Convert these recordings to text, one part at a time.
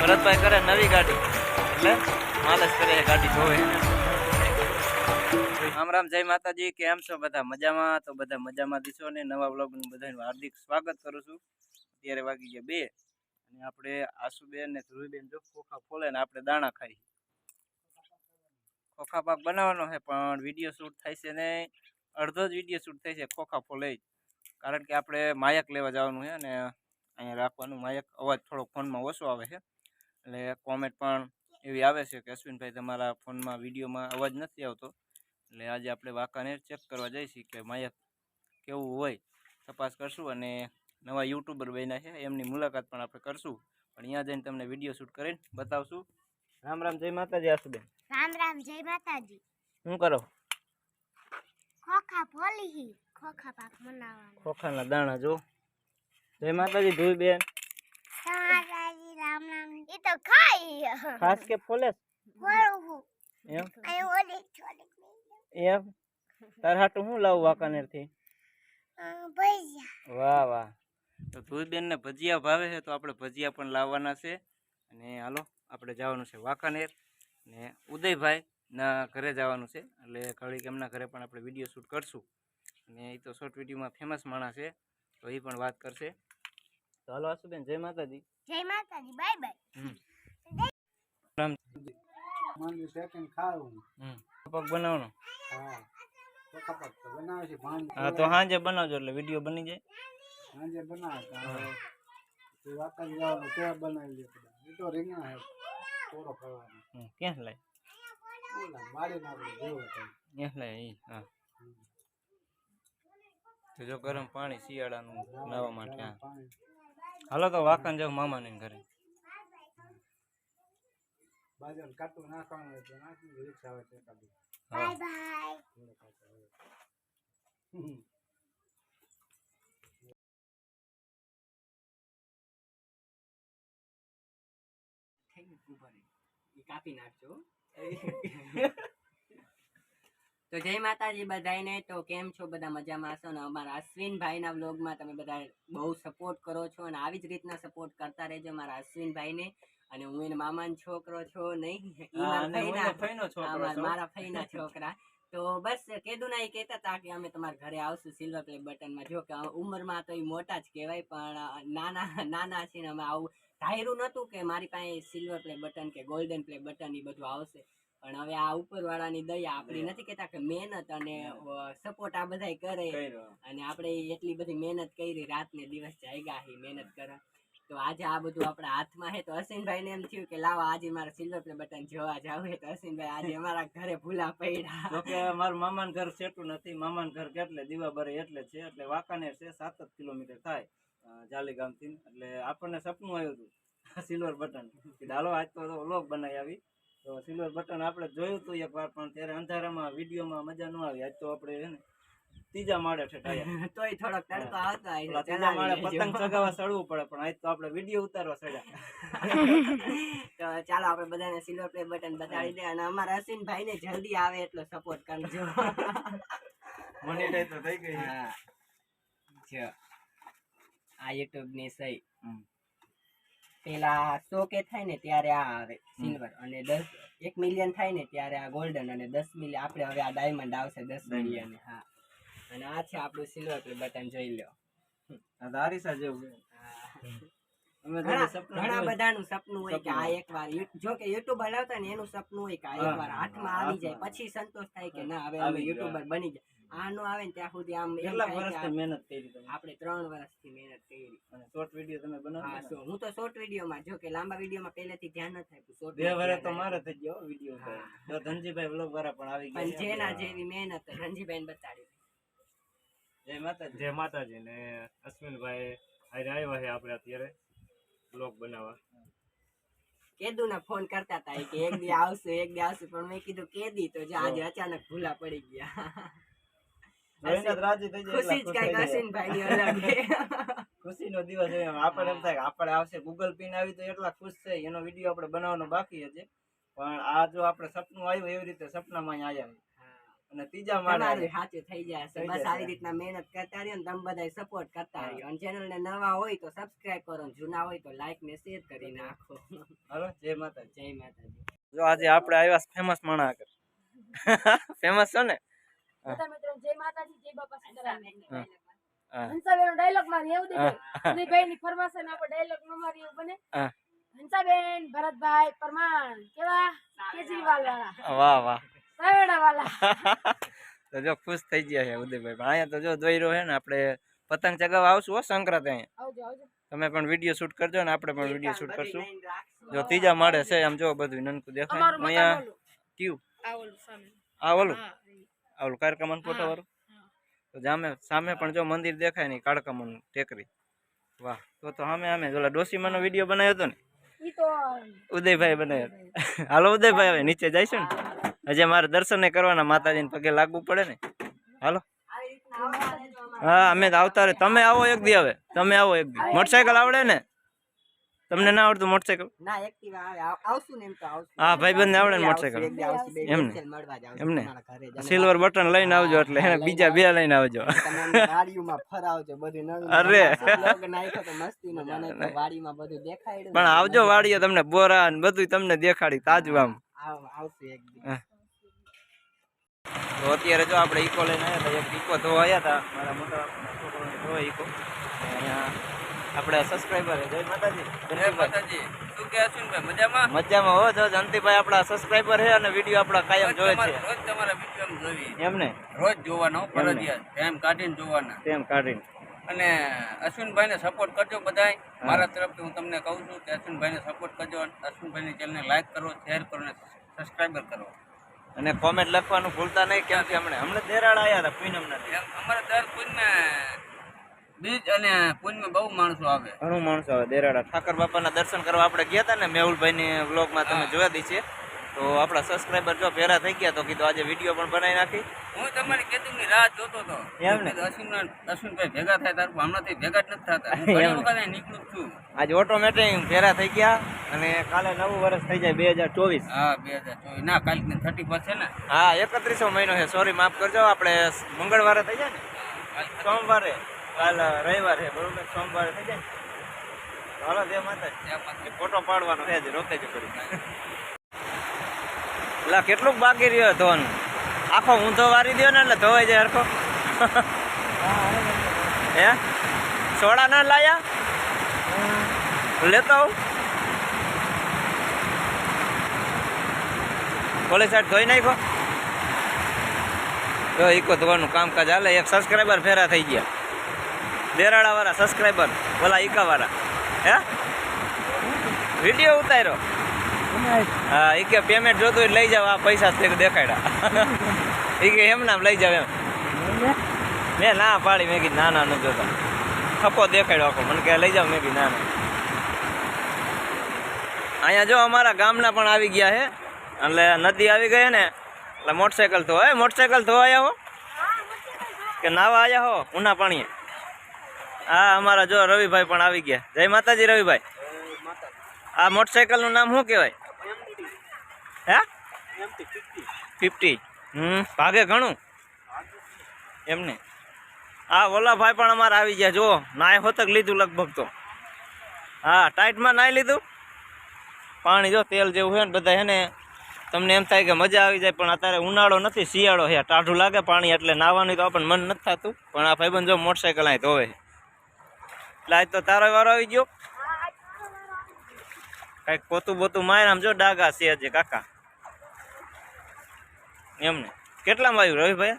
ભરતભાઈ કરે નવી ગાડી. એટલે માલસ કરે ગાડી જોવે. રામ રામ, જય માતાજી. કેમ છો બધા? મજામાં? તો બધા મજામાં દીશો ને? નવા બ્લોગનું બધાનું હાર્દિક સ્વાગત કરું છું. અત્યારે વાગી ગયા બે. અને આપણે આશુબેન ને ધ્રુવીબેન જો ખોખા ફોલે ને આપણે દાણા ખાઈ. ખોખા પાક બનાવવાનો છે, પણ વીડિયો શૂટ થાય છે ને અડધો જ વીડિયો શૂટ થાય છે, ખોખા ફોલે જ. કારણ કે આપણે માયક લેવા જવાનું છે અને અહીંયા રાખવાનું માયક. અવાજ થોડો ફોનમાં ઓછો આવે છે. એટલે કોમેન્ટ પણ એવી આવે છે કે અશ્વિનભાઈ તમારા ફોનમાં વિડીયોમાં અવાજ નથી આવતો. એટલે આજે આપણે વાંકાને ચેક કરવા જઈશું કે માયક કેવું હોય તપાસ કરશું અને નવા યુટ્યુબર બન્યા છે એમની મુલાકાત પણ આપણે કરશું. પણ અહીંયા જઈને તમને વીડિયો શૂટ કરીને બતાવશું. રામ રામ જય માતાજી આશુબેન. રામ રામ જય માતાજી. શું કરો? ખોખા ફોલી ખોખા પાક મનાવવાનો. ખોખાના દાણા જો. જય માતાજી ધુઈબેન માતાજી. રામ રામ એ તો ખાઈ. ખાસ કે ફોલે હું. એમ? અહીં ઓલી એમ? તાર હાટું શું લાવું વાંકાનેરથી? ભૈયા વાહ વાહ. તો ધુઈબેન ને ભજીયા ભાવે છે તો આપણે ભજીયા પણ લાવવાના છે. અને હાલો આપણે જવાનું છે વાંકાનેર. ને ઉદયભાઈ ના ઘરે જવાનું છે એટલે ઘડીક એમના ઘરે પણ આપણે વીડિયો શૂટ કરશું. અને એ તો શોર્ટ વિડીયોમાં ફેમસ માણસ છે તો એ પણ વાત કરશે. તો હાલો આશુબેન Jai Mataji. Jai Mataji bye bye. Ram. Mandvi second ખાવું. હમ. પગ બનાવવાનો? હા. તો તો બનાવે છે ભાંગ હા તો સાંજે બનાવજો એટલે વીડિયો બની જાય. હાંજે બનાવે તો તું વાતા જવાનું ત્યાં બનાવી લે બધા. એ તો રીંગણા હે થોડો ખાવાનો હમ, ક્યાં લાય? ઓલા મારી નાખે જેવો ક્યાં લાય ઈ? હા. તો જો ગરમ પાણી શિયાળાનું નાવા માટે હા. હાલો તો વાકન જાવ મામાને ઘરે બાજર કાટું નાખવાનું નાખી રિક્ષા આવે છે હા બાય કાચો હોય. હમ. કાપી નાખજો તો જય માતાજી બધાને તો કેમ છો? બધા મજામાં હશો? ને અમારા અશ્વિનભાઈના વ્લોગમાં તમે બધા બહુ સપોર્ટ કરો છો અને આવી જ રીતના સપોર્ટ કરતા રહેજો મારા અશ્વિનભાઈને. અને હું એને મામાનો છોકરો છો નહીં? મારા ફઈના- છોકરો તો બસ કીધું ના એ કહેતા હતા કે અમે તમારા ઘરે આવશું સિલ્વર પ્લે બટનમાં જો કે ઉંમરમાં તો એ મોટા જ કહેવાય પણ નાના નાના છે ને અમે આવું ધાર્યું નહોતું કે મારી પાસે સિલ્વર પ્લે બટન કે ગોલ્ડન પ્લે બટન એ બધું આવશે. પણ હવે આ ઉપરવાળાની દયા આપણી નથી કેતા કે મહેનત અને સપોર્ટ આ બધા કરે. અને આપણે એટલી બધી મહેનત કરી રાત ને દિવસ જાગ્યા હી મહેનત કરા તો આજે આ બધું આપણા હાથમાં છે તો અસીનભાઈ ને એમ થયું કે લાવો આજે મારા સિલ્વર પ્લે બટન જોવા જાવ તો અસીનભાઈ આજે અમારા ઘરે ભૂલા પડ્યા. તો કે મારું મામાનું ઘર સેટું નથી. મામાન ઘર કેટલે? દીવાબરે એટલે છે. એટલે વાંકાનેર છે. સાત જ કિલોમીટર થાય જાલીગામ જાલી ગામથી એટલે આપણને સપનું આવ્યું હતું સિલ્વર બટન કે હાલો આજ તો લોક બનાવી આવી. તો સિલ્વર બટન આપણે જોયું હતું એક વાર પણ ત્યારે અંધારામાં વિડીયોમાં મજા ન આવી. આજ તો આપણે છે ને ત્રીજા માળે ઠેઠાયા તોય થોડોક તડકો આવતો હોય ઓલા ત્રીજા માળે પતંગ ચગાવવા ચડવું પડે પણ આજ તો આપણે વીડિયો ઉતારવા ચડ્યા. તો ચાલો આપણે બધાને સિલ્વર પ્લે બટન બતાડી દે અને અમારા અસીનભાઈ ને જલ્દી આવે એટલો સપોર્ટ કરજો. મોનેટાઈઝ તો થઈ ગઈ હા. આ યુટ્યુબની સહી હમ. પેલા સો કે થાય ને ત્યારે આ આવે સિલ્વર અને દસ એક મિલિયન થાય ને ત્યારે આ ગોલ્ડન અને દસ મિલિયન આપણે હવે આ ડાયમંડ આવશે દસ. મિલિયન હા. અને આ છે આપણું સિલ્વર પ્લે બટન જોઈ લો આ તો આરીસા જેવું ઘણા સપના ઘણા જોયા. બધાનું સપનું હોય કે આ એકવાર જો કે યુટ્યુબર આવતા ને એનું સપનું હોય કે આ એકવાર હાથમાં આવી જાય પછી સંતોષ થાય કે ના હવે અમે યુટ્યુબર બની જાય આનો આવે ને ત્યાં સુધી આમ કેટલા વર્ષથી મહેનત કરી તમે? આપણે ત્રણ વર્ષથી મહેનત કરી. અને શોર્ટ વીડિયો તમે બનાવો હું તો શોર્ટ વિડીયોમાં જો કે લાંબા વિડીયોમાં પહેલેથી ધ્યાન ન થાય શોર્ટ બે વર્ષ તો મારે થઈ ગયો વીડિયો તો. ધનજીભાઈ વ્લોગ વાળા પણ આવી ગયા પણ છે. જેના જેવી મહેનત રણજીભાઈ બતાડી. જય માતાજી. જય માતાજી ને અશ્વિનભાઈ આજે આવ્યા છે આપણે અત્યારે. બ્લોગ બનાવવા. કેદુ ના ફોન કરતા હતા કે એક દી આવશે એક દી આવશે પણ મેં કીધું કેદી તો આજે અચાનક ભૂલા પડી ગયા. ખુશી જ એટલા કંઈક ખુશ અલગ. ખુશીનો દિવસ આપણે એમ થાય કે આપણે આવશે ગૂગલ પિન આવી તો એટલા ખુશ છે એનો વીડિયો આપણે બનાવવાનો બાકી હશે પણ આ જો આપણે સપનું આવ્યું એવી રીતે સપનામાં અહીંયા આવ્યા. અને ત્રીજા માળે સાચું થઈ જશે બસ આવી રીતના મહેનત કરતા રહ્યો ને તમે બધા સપોર્ટ કરતા રહ્યો. અને ચેનલ ને નવા હોય તો સબસ્ક્રાઇબ કરો જૂના હોય તો લાઈક ને શેર કરી નાખો. હલો જય માતા જય માતાજી. જો આજે આપણે આવ્યા ફેમસ માણા આગળ ફેમસ છો ને? મિત્રો જય માતાજી જય બાપા સીતારામ. હંસાબેન ડાયલોગ મારી એવું હા. દીધું ઉદયભાઈ ની ફરમાશન આપણે ડાયલોગ ન મારી એવું બને. હંસાબેન ભરતભાઈ પરમાણ કેવા? કેજરીવાલ વાળા વાહ વાહ. તો જો ખુશ થઈ ગયા છે ઉદયભાઈ. પણ અહીંયા તો જો દોયરો છે ને આપણે પતંગ ચગાવવા આવશું હો સંક્રાંત અહીંયા આવજો આવજો. તમે પણ વીડિયો શૂટ કરજો ને આપણે પણ વીડિયો શૂટ કરશું. જો ત્રીજા માળે છે આમ જો બધું નનકું દેખાય. અહીંયા. કયું? આ ઓલું સામે. આ ઓલું? હા, કારકામન ફોટો વાળું તો જામે સામે પણ જો મંદિર દેખાય ને કાળકમન ટેકરી. વાહ તો તો સામે સામે ઓલા ડોસીમાનો વીડિયો બનાવ્યો હતો ને? ઉદયભાઈ બનાવ્યો. હાલો ઉદયભાઈ હવે નીચે જઈશું ને? હજી મારે દર્શન કરવાના માતાજીને પગે લાગવું પડે ને. હાલો. હા અમે આવતા રે તમે આવો એક દી હવે. તમે આવો એક દી. મોટરસાયકલ આવડે ને? તમને ના આવડતું મોટરસાયકલ? હા ભાઈ આવશું આવશું. ભાઈબંધને આવડે ને મોટરસાયકલ. આવશું, આવશું, એમને. આવશું એમને. સિલ્વર બટન લઈને આવજો એટલે એને બીજા બે લઈને આવજો. બધું અરે. બધું પણ આવજો વાડીએ તમને બોરા ને બધું તમને દેખાડી તાજું આમ. આવ એક દી. હા. તો અત્યારે જો આપણે ઈકો લઈને આવ્યા હતા એક ઇકો ધોવા આવ્યા હતા મારા મોટા છોકરાને ધોવા ઇકો આપણે સબસ્ક્રાઈબર જય માતાજી. જય માતાજી. શું અશ્વિનભાઈ મજામાં? મજામાં. હો જો જંતીભાઈ આપણા સબસ્ક્રાઈબર છે અને વીડિયો આપણા કાયમ જોવે છે. રોજ તમારા વીડિયો જોઈએ. એમને રોજ જોવાનો ફરજિયાત. ટાઈમ કાઢીને જોવાના. કાઢીને. અને અશ્વિનભાઈને સપોર્ટ કરજો બધાય. મારા તરફથી હું તમને કહું છું કે અશ્વિનભાઈને સપોર્ટ કરજો અશ્વિનભાઈની ચેનલને લાઈક કરો શેર કરો અને સબસ્ક્રાઈબર કરો. અને કોમેન્ટ લખવાનું ભૂલતા નહીં કેમ કે હમણાં હમણાં દેરાળ આવ્યા હતા પૂનમના અમારે દર પૂનમે બીજ અને પૂનમે બહુ માણસો આવે. ઘણું માણસો આવે દેરાડા ઠાકર બાપાના દર્શન કરવા આપણે ગયા હતા ને મેહુલભાઈની વ્લોગમાં તમે જોયા દી છે? તો આપણા સબસ્ક્રાઈબર જો ભેરા થઈ ગયા તો કીધું આજે વીડિયો પણ બનાવી નાખી. હું તમારી કેતુની રાહ જોતો હતો. એમ ને? અશ્વિન અશ્વિનભાઈ ભેગા થાય તારું હમણાંથી ભેગા જ નથી થતા. ઘણી વખત નીકળું છું. આજે ઓટોમેટિક ભેરા થઈ ગયા અને કાલે નવું વર્ષ થઈ જાય બે હજાર ચોવીસ. હા બે હજાર ચોવીસ. ના કાલ થર્ટી પર છે ને? હા એકત્રીસો મહિનો છે. સોરી માફ કરજો. આપણે મંગળવારે થઈ જાય ને? સોમવારે. કાલ રવિવારે. બરોબર? સોમવારે થઈ જાય હાલો જય માતા ફોટો પાડવાનો છે રોકે જ કરી એટલે કેટલુંક બાકી રહ્યો ધોન? આખો ઊંધો વારી દો ને એટલે ધોવાઈ જાય હરખો. હે? સોડા ના લાયા? લેતો આવું. પોલીસ સાઈડ ધોઈ નાખો તો ઈકો ધોવાનું કામકાજ હાલે. એક સબસ્ક્રાઈબર ફેરા થઈ ગયા. દેરાડા વાળા સબસ્ક્રાઈબર ઓલા ઈકા વાળા હે? વીડિયો ઉતાર્યો. હા એ કે પેમેન્ટ જોતું હોય લઈ જાવ આ પૈસા તે દેખાડ્યા. એ કે એમ નામ લઈ જાવ એમ. મેં ના પાડી, મેં કીધું, ના ના ન જોતા. થપ્પો દેખાડ્યો આખો. મને કે, લઈ જાવ મેં કીધું, ના અહીંયા જો અમારા ગામના પણ આવી ગયા છે એટલે નદી આવી ગઈ ને, એટલે મોટરસાયકલ ધોવાય મોટરસાયકલ ધોવાયા હો? કે નાવા આવ્યા હો? ઉના પાણીએ. હા, અમારા જો રવિભાઈ પણ આવી ગયા. જય માતાજી રવિભાઈ. આ મોટરસાયકલનું નામ શું કહેવાય? હે? ફિફ્ટી હમ ભાગે ઘણું. એમને. હા વલ્લભભાઈ પણ અમારે આવી ગયા. જુઓ નાય હોતક લીધું લગભગ તો. હા ટાઈટમાં નાહી લીધું? પાણી જો તેલ જેવું છે ને બધા હે ને તમને એમ થાય કે મજા આવી જાય પણ અત્યારે ઉનાળો નથી શિયાળો છે ટાઢું લાગે પાણી એટલે નાહવાનું તો આપણને મન નથી થતું. પણ આ ભાઈબંધ જો મોટરસાયકલ અહીં ધોવે એટલે આજ તો તારો વારો આવી ગયો. કંઈક પોતું બોતું આમ જો ડાગા છે હજી કાકા. એમને. કેટલામાં આવ્યું રવિભાઈ?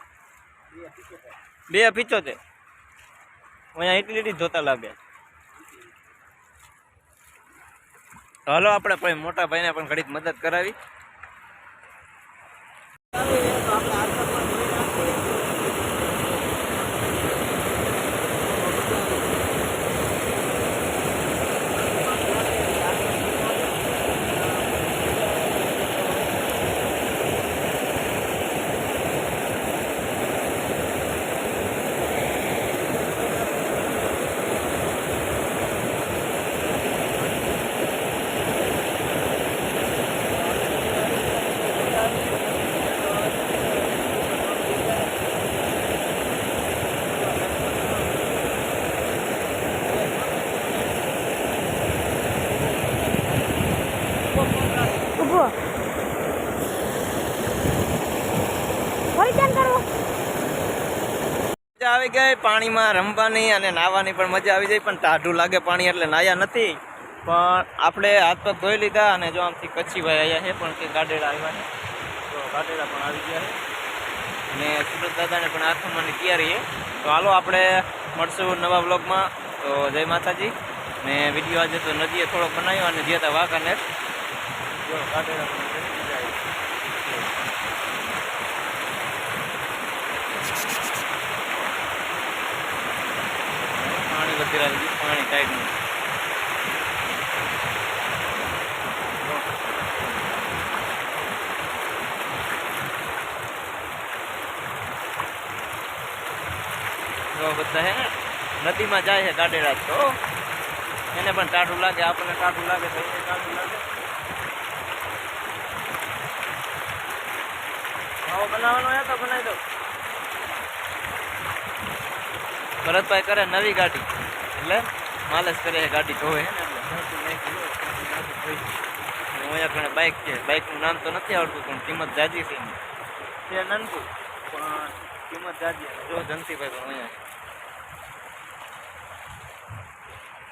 બે પિચોતેર. અહીંયા એટલી જોતા લાગ્યા. હાલો, આપણે મોટા ભાઈને પણ ઘડીક મદદ કરાવી. ઊભો ફરી કેમ મજા આવી ગઈ, પાણીમાં રમવાની અને નાહવાની પણ મજા આવી જાય પણ ટાઢું લાગે પાણી એટલે નાયા નથી. પણ આપણે હાથ પગ ધોઈ લીધા અને જો આમથી કચ્છી ભાઈ આવ્યા છે, પણ કે ગાડેડા આવ્યા છે. તો ગાડેડા પણ આવી ગયા અને સુરત દાદાને પણ આથમવાની તૈયારી છે. તો હાલો આપણે મળશું નવા બ્લોગમાં તો જય માતાજી. ને વીડિયો આજે તો નદીએ થોડોક બનાવ્યો અને જ્યાં હતા વાઘ પણ વધી રહ્યું છે પાણી જો બધા હે નદીમાં જાય છે ગાડેડા તો. એને પણ ટાઢું લાગે, આપણને ટાઢું લાગે તો એને ટાઢું લાગે. આવો બનાવવાનો હે તો બનાવી દઉં ભરતભાઈ કરે નવી ગાડી એટલે માલશ કરે ગાડી ધોવે હે ને. અને અહીંયા કણે બાઇક છે બાઇકનું નામ તો નથી આવડતું પણ કિંમત જાજી છે એની. છે પણ કિંમત જાજી. જો જંતીભાઈ પણ અહીંયા.